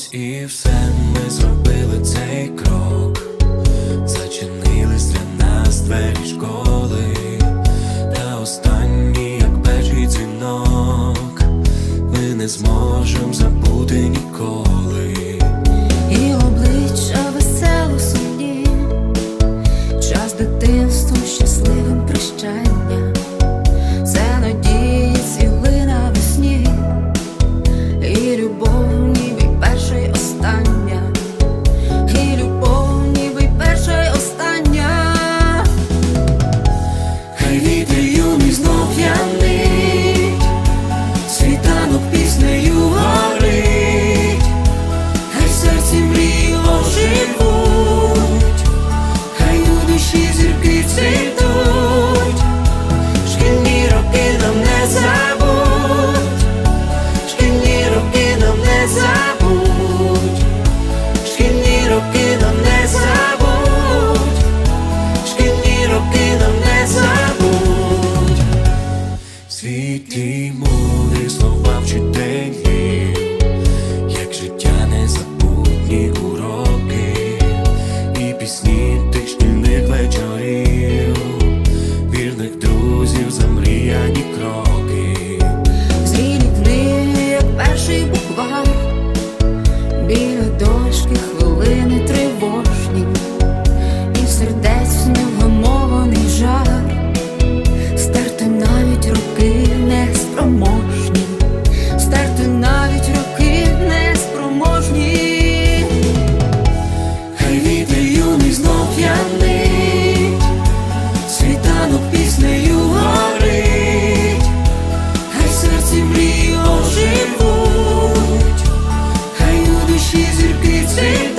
когось і все. пісні тих вечорів, вірних друзів, замріяні кроки, зрілі книги, як перший буквар, біля дошки хвилини тривожні. землі оживуть, хай у душі зірки цих.